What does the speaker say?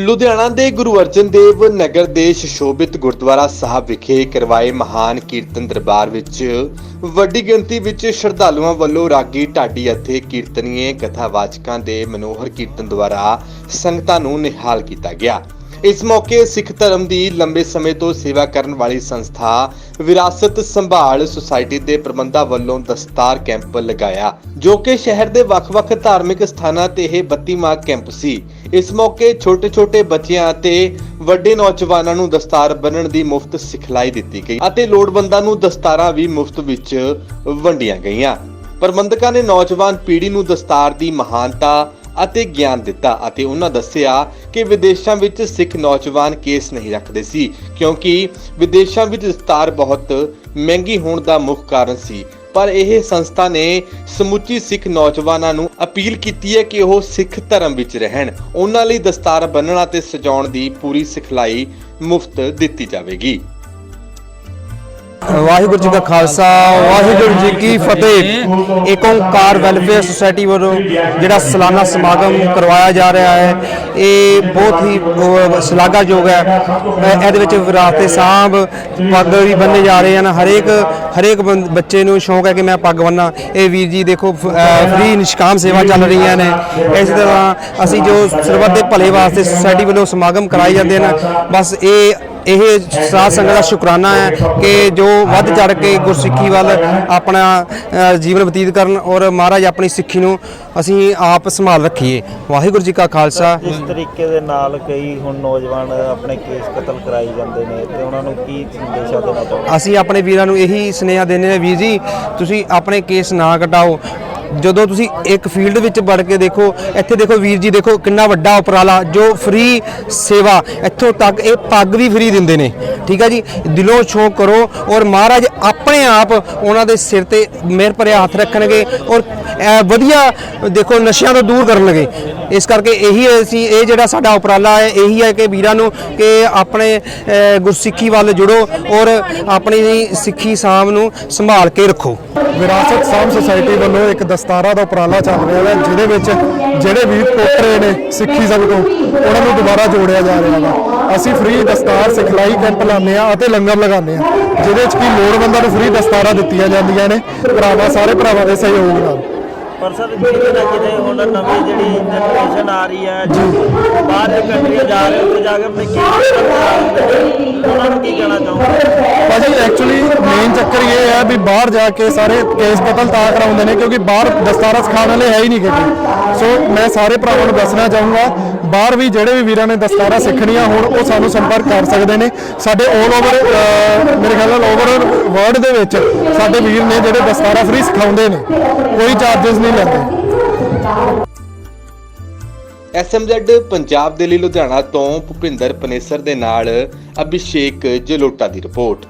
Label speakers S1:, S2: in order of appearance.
S1: ਲੁਧਿਆਣਾ ਦੇ ਗੁਰੂ ਅਰਜਨ ਦੇਵ ਨਗਰ ਦੇ ਸ਼ੋਭਿਤ ਗੁਰਦੁਆਰਾ ਸਾਹਿਬ ਵਿਖੇ ਕਰਵਾਏ ਮਹਾਨ ਕੀਰਤਨ ਦਰਬਾਰ ਵਿੱਚ ਵੱਡੀ ਗਿਣਤੀ ਵਿੱਚ ਸ਼ਰਧਾਲੂਆਂ ਵੱਲੋਂ ਰਾਗੀ ਢਾਡੀ ਅਤੇ ਕੀਰਤਨੀਏ, ਕਥਾਵਾਚਕਾਂ ਦੇ ਮਨੋਹਰ ਕੀਰਤਨ ਦੁਆਰਾ ਸੰਗਤਾਂ ਨੂੰ ਨਿਹਾਲ ਕੀਤਾ ਗਿਆ। ਇਸ ਮੌਕੇ ਸਿੱਖ ਧਰਮ ਦੀ ਲੰਬੇ ਸਮੇਂ ਤੋਂ ਸੇਵਾ ਕਰਨ ਵਾਲੀ ਸੰਸਥਾ ਵਿਰਾਸਤ ਸੰਭਾਲ ਸੁਸਾਇਟੀ ਦੇ ਪ੍ਰਬੰਧਾਂ ਵੱਲੋਂ ਦਸਤਾਰ ਕੈਂਪ ਲਗਾਇਆ, ਜੋ ਕਿ ਸ਼ਹਿਰ ਦੇ ਵੱਖ-ਵੱਖ ਧਾਰਮਿਕ ਸਥਾਨਾਂ ਤੇ ਇਹ 32ਵਾਂ ਕੈਂਪ ਸੀ। ਇਸ ਮੌਕੇ ਛੋਟੇ-ਛੋਟੇ ਬੱਚਿਆਂ ਅਤੇ ਵੱਡੇ ਨੌਜਵਾਨਾਂ ਨੂੰ ਦਸਤਾਰ ਬੰਨਣ ਦੀ ਮੁਫਤ ਸਿਖਲਾਈ ਦਿੱਤੀ ਗਈ ਅਤੇ ਲੋੜਵੰਦਾਂ ਨੂੰ ਦਸਤਾਰਾਂ ਵੀ ਮੁਫਤ ਵਿੱਚ ਵੰਡੀਆਂ ਗਈਆਂ। ਪ੍ਰਬੰਧਕਾਂ ਨੇ ਨੌਜਵਾਨ ਪੀੜ੍ਹੀ ਨੂੰ ਦਸਤਾਰ ਦੀ ਮਹਾਨਤਾ ਅਤੇ ਗਿਆਨ ਦਿੱਤਾ ਅਤੇ ਉਹਨਾਂ ਦੱਸਿਆ ਕਿ ਵਿਦੇਸ਼ਾਂ ਵਿੱਚ ਸਿੱਖ ਨੌਜਵਾਨ ਕੇਸ ਨਹੀਂ ਰੱਖਦੇ ਸੀ, ਕਿਉਂਕਿ ਵਿਦੇਸ਼ਾਂ ਵਿੱਚ ਦਸਤਾਰ ਬਹੁਤ ਮਹਿੰਗੀ ਹੋਣ ਦਾ ਮੁੱਖ ਕਾਰਨ ਸੀ। ਪਰ ਇਹ ਸੰਸਥਾ ਨੇ ਸਮੁੱਚੀ ਸਿੱਖ ਨੌਜਵਾਨਾਂ ਨੂੰ ਅਪੀਲ ਕੀਤੀ ਹੈ ਕਿ ਉਹ ਸਿੱਖ ਧਰਮ ਵਿੱਚ ਰਹਿਣ। ਉਹਨਾਂ ਲਈ ਦਸਤਾਰ ਬੰਨਣਾ ਤੇ ਸਜਾਉਣ ਦੀ ਪੂਰੀ ਸਿਖਲਾਈ ਮੁਫਤ ਦਿੱਤੀ ਜਾਵੇਗੀ।
S2: ਵਾਹਿਗੁਰੂ ਜੀ ਕਾ ਖਾਲਸਾ, ਵਾਹਿਗੁਰੂ ਜੀ ਕੀ ਫਤਿਹ। ਏਕ ਓਂਕਾਰ ਵੈਲਫੇਅਰ ਸੁਸਾਇਟੀ ਵੱਲੋਂ ਜਿਹੜਾ ਸਾਲਾਨਾ ਸਮਾਗਮ ਕਰਵਾਇਆ ਜਾ ਰਿਹਾ ਹੈ, ਇਹ ਬਹੁਤ ਹੀ ਸ਼ਲਾਘਾਯੋਗ ਹੈ। ਇਹਦੇ ਵਿੱਚ ਵਿਰਾਸਤੇ ਸਾਂਭ ਪੱਗ ਵੀ ਬੰਨੇ ਜਾ ਰਹੇ ਹਨ। ਹਰੇਕ ਹਰੇਕ ਬੰ- ਬੱਚੇ ਨੂੰ ਸ਼ੌਂਕ ਹੈ ਕਿ ਮੈਂ ਪੱਗ ਬੰਨਾਂ। ਇਹ ਵੀਰ ਜੀ ਦੇਖੋ ਫ੍ਰੀ ਨਿਸ਼ਕਾਮ ਸੇਵਾ ਚੱਲ ਰਹੀਆਂ ਨੇ। ਇਸ ਤਰ੍ਹਾਂ ਅਸੀਂ ਜੋ ਸਰਬੱਤ ਦੇ ਭਲੇ ਵਾਸਤੇ ਸੁਸਾਇਟੀ ਵੱਲੋਂ ਸਮਾਗਮ ਕਰਾਏ ਜਾਂਦੇ ਹਨ, ਬਸ ਇਹ ਇਹ ਸਾਧ ਸੰਗਤ ਦਾ ਸ਼ੁਕਰਾਨਾ ਹੈ ਕਿ ਜੋ ਵੱਧ ਚੜ ਕੇ ਗੁਰਸਿੱਖੀ ਵੱਲ ਆਪਣਾ ਜੀਵਨ ਬਤੀਤ ਕਰਨ ਔਰ ਮਹਾਰਾਜ ਆਪਣੀ ਸਿੱਖੀ ਨੂੰ ਅਸੀਂ ਆਪ ਸੰਭਾਲ ਰੱਖੀਏ। ਵਾਹਿਗੁਰੂ ਜੀ ਕਾ ਖਾਲਸਾ।
S3: ਇਸ ਤਰੀਕੇ ਦੇ ਨਾਲ ਕਈ ਹੁਣ ਨੌਜਵਾਨ ਆਪਣੇ ਕੇਸ ਕਤਲ ਕਰਾਈ ਜਾਂਦੇ ਨੇ ਤੇ ਉਹਨਾਂ ਨੂੰ ਕੀ ਸੰਦੇਸ਼ਾ ਦੇਣਾ ਚਾਹੁੰਦੇ
S2: ਅਸੀਂ ਆਪਣੇ ਵੀਰਾਂ ਨੂੰ ਇਹੀ ਸੁਨੇਹਾ ਦਿੰਦੇ ਨੇ ਵੀਰ ਜੀ ਤੁਸੀਂ ਆਪਣੇ ਕੇਸ ਨਾ ਕਟਾਓ। ਜਦੋਂ ਤੁਸੀਂ ਇੱਕ ਫੀਲਡ ਵਿੱਚ ਵੜ ਕੇ ਦੇਖੋ, ਇੱਥੇ ਦੇਖੋ ਵੀਰ ਜੀ, ਦੇਖੋ ਕਿੰਨਾ ਵੱਡਾ ਉਪਰਾਲਾ, ਜੋ ਫ੍ਰੀ ਸੇਵਾ, ਇੱਥੋਂ ਤੱਕ ਇਹ ਪੱਗ ਵੀ ਫ੍ਰੀ ਦਿੰਦੇ ਨੇ। ਠੀਕ ਹੈ ਜੀ? ਦਿਲੋਂ ਸ਼ੌਕ ਕਰੋ ਔਰ ਮਹਾਰਾਜ ਆਪਣੇ ਆਪ ਉਹਨਾਂ ਦੇ ਸਿਰ ਤੇ ਮਿਹਰ ਭਰਿਆ ਹੱਥ ਰੱਖਣਗੇ ਔਰ ਵਧੀਆ, ਦੇਖੋ ਨਸ਼ਿਆਂ ਤੋਂ ਦੂਰ ਕਰਨਗੇ। ਇਸ ਕਰਕੇ ਇਹੀ ਅਸੀਂ, ਇਹ ਜਿਹੜਾ ਸਾਡਾ ਉਪਰਾਲਾ ਹੈ, ਇਹੀ ਹੈ ਕਿ ਵੀਰਾਂ ਨੂੰ ਕਿ ਆਪਣੇ ਗੁਰਸਿੱਖੀ ਵੱਲ ਜੁੜੋ ਔਰ ਆਪਣੀ ਸਿੱਖੀ ਸਾਮ ਨੂੰ ਸੰਭਾਲ ਕੇ ਰੱਖੋ।
S4: ਵਿਰਾਸਤ ਸਾਂਭ ਸੁਸਾਇਟੀ ਵੱਲੋਂ ਇੱਕ ਦਸਤਾਰਾ ਦਾ ਉਪਰਾਲਾ ਚੱਲ ਰਿਹਾ ਹੈ ਜਿਹਦੇ ਵਿੱਚ ਜਿਹੜੇ ਵੀਰ ਪੋਤਰੇ ਨੇ ਸਿੱਖੀ ਸਭ ਤੋਂ, ਉਹਨਾਂ ਨੂੰ ਦੁਬਾਰਾ ਜੋੜਿਆ ਜਾ ਰਿਹਾ ਵਾ। ਅਸੀਂ ਫ੍ਰੀ ਦਸਤਾਰ ਸਿਖਲਾਈ ਕੈਂਪ ਲਾਉਂਦੇ ਆ ਅਤੇ ਲੰਗਰ ਲਗਾਉਂਦੇ ਆ ਜਿਹਦੇ ਵਿੱਚ ਕੀ ਲੋੜਵੰਦਾਂ ਨੂੰ ਫ੍ਰੀ ਦਸਤਾਰਾਂ ਦਿੱਤੀਆਂ ਜਾਂਦੀਆਂ ਨੇ। ਭਰਾਵਾਂ, ਸਾਰੇ ਭਰਾਵਾਂ ਦੇ ਸਹਿਯੋਗ ਨਾਲ।
S3: ਪਰ ਸਰ ਕਿਤੇ ਨਾ ਕਿਤੇ ਹੁਣ ਨਵੀਂ ਜਿਹੜੀ ਜਨਰੇਸ਼ਨ ਆ ਰਹੀ ਹੈ ਬਾਹਰ ਦੇ ਕੰਟਰੀਆਂ ਜਾ ਰਹੇ ਉੱਥੇ ਜਾ ਕੇ ਆਪਣੇ ਕੇਸ ਉਹਨਾਂ ਨੂੰ ਕੀ ਕਹਿਣਾ ਚਾਹੁੰਦੇ
S4: ਜੀ ਐਕਚੁਅਲੀ ਮੇਨ ਚੱਕਰ ਇਹ ਹੈ ਵੀ ਬਾਹਰ ਜਾ ਕੇ ਸਾਰੇ ਕੇਸ ਕਤਲ ਤਾਂ ਕਰਾਉਂਦੇ ਨੇ ਕਿਉਂਕਿ ਬਾਹਰ ਦਸਤਾਰਾ ਸਿਖਾਉਣ ਵਾਲੇ ਹੈ ਹੀ ਨਹੀਂ ਕਿਤੇ। ਸੋ ਮੈਂ ਸਾਰੇ ਭਰਾਵਾਂ ਨੂੰ ਦੱਸਣਾ ਚਾਹੂੰਗਾ, ਬਾਹਰ ਵੀ ਜਿਹੜੇ ਵੀ ਵੀਰਾਂ ਨੇ ਦਸਤਾਰਾ ਸਿੱਖਣੀਆਂ ਹੁਣ, ਉਹ ਸਾਨੂੰ ਸੰਪਰਕ ਕਰ ਸਕਦੇ ਨੇ। ਸਾਡੇ 올 ਓਵਰ ਮੇਰੇ ਖਿਆਲ ਨਾਲ ਓਵਰ ਵਰਲਡ ਦੇ ਵਿੱਚ ਸਾਡੇ ਵੀਰ ਨੇ ਜਿਹੜੇ ਦਸਤਾਰਾ ਫ੍ਰੀ ਸਿਖਾਉਂਦੇ ਨੇ, ਕੋਈ ਚਾਰजेस ਨਹੀਂ ਲੈਂਦੇ।
S1: ਐਸਐਮਜ਼ੈਡ ਪੰਜਾਬ ਦੇ ਲਈ ਲੁਧਿਆਣਾ ਤੋਂ ਭੁਪਿੰਦਰ ਪਨੇਸਰ ਦੇ ਨਾਲ ਅਭਿਸ਼ੇਕ ਜਲੋਟਾ ਦੀ ਰਿਪੋਰਟ।